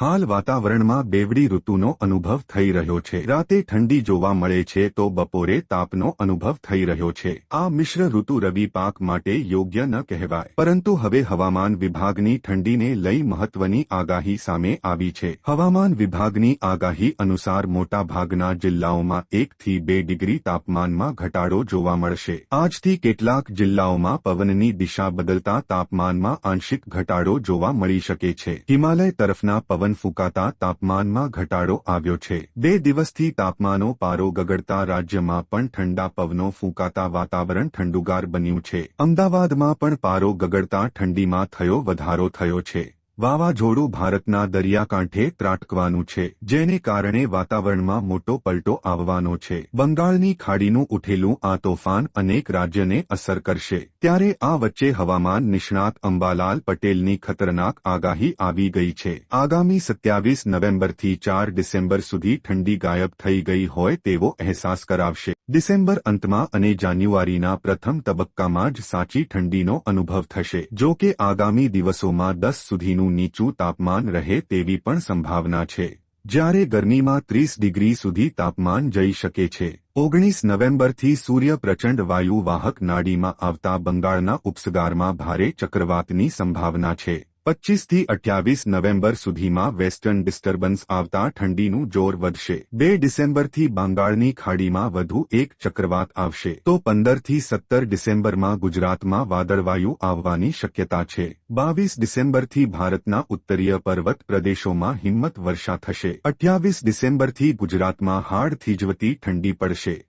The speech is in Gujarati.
હાલ વાતાવરણમાં બેવડી ઋતુનો અનુભવ થઈ રહ્યો છે. રાતે ઠંડી જોવા મળે છે તો બપોરે તાપનો અનુભવ થઈ રહ્યો છે. આ મિશ્ર ઋતુ રવિ પાક માટે યોગ્ય ન કહેવાય. પરંતુ હવે હવામાન વિભાગની ઠંડીને લઈ મહત્વની આગાહી સામે આવી છે. હવામાન વિભાગની આગાહી અનુસાર મોટાભાગના જિલ્લાઓમાં એકથી બે ડિગ્રી તાપમાનમાં ઘટાડો જોવા મળશે. આજથી કેટલાક જિલ્લાઓમાં પવનની દિશા બદલતા તાપમાનમાં આંશિક ઘટાડો જોવા મળી શકે છે. હિમાલય તરફના પવન ફૂંકાતા તાપમાનમાં ઘટાડો આવ્યો છે. બે દિવસથી તાપમાનો પારો ગગડતા રાજ્યમાં પણ ઠંડા પવનો ફૂંકાતા વાતાવરણ ઠંડુગાર બન્યું છે. અમદાવાદમાં પણ પારો ગગડતા ઠંડીમાં થયો વધારો થયો છે. વાવાઝોડું ભારતના દરિયાકાંઠે ત્રાટકવાનું છે, જેને કારણે વાતાવરણમાં મોટો પલટો આવવાનો છે. બંગાળની ખાડીનું ઉઠેલું આ તોફાન અનેક રાજ્યને અસર કરશે. ત્યારે આ વચ્ચે હવામાન નિષ્ણાત અંબાલાલ પટેલની ખતરનાક આગાહી આવી ગઈ છે. આગામી સત્યાવીસ નવેમ્બરથી ચાર ડિસેમ્બર સુધી ઠંડી ગાયબ થઈ ગઈ હોય તેવો અહેસાસ કરાવશે. ડિસેમ્બર અંતમાં અને જાન્યુઆરીના પ્રથમ તબક્કામાં જ સાચી ઠંડીનો અનુભવ થશે. જો કે આગામી દિવસોમાં દસ સુધીનું નીચું તાપમાન રહે તેવી પણ સંભાવના છે. જ્યારે ગરમીમાં ત્રીસ ડિગ્રી સુધી તાપમાન જઈ શકે છે. ઓગણીસ નવેમ્બરથી સૂર્ય પ્રચંડ વાયુ વાહક નાડીમાં આવતા બંગાળના ઉપસગારમાં ભારે ચક્રવાતની સંભાવના છે. પચ્ચીસથી અઠ્યાવીસ નવેમ્બર સુધીમાં વેસ્ટર્ન ડિસ્ટર્બન્સ આવતા ઠંડીનું જોર વધશે. બે ડિસેમ્બરથી બંગાળની ખાડીમાં વધુ એક ચક્રવાત આવશે. તો પંદરથી સત્તર ડિસેમ્બરમાં ગુજરાતમાં વાદળવાયુ આવવાની શક્યતા છે. બાવીસ ડિસેમ્બરથી ભારતના ઉત્તરીય પર્વત પ્રદેશોમાં હિંમત વર્ષા થશે. અઠ્યાવીસ ડિસેમ્બરથી ગુજરાતમાં હાડ થીજવતી ઠંડી પડશે.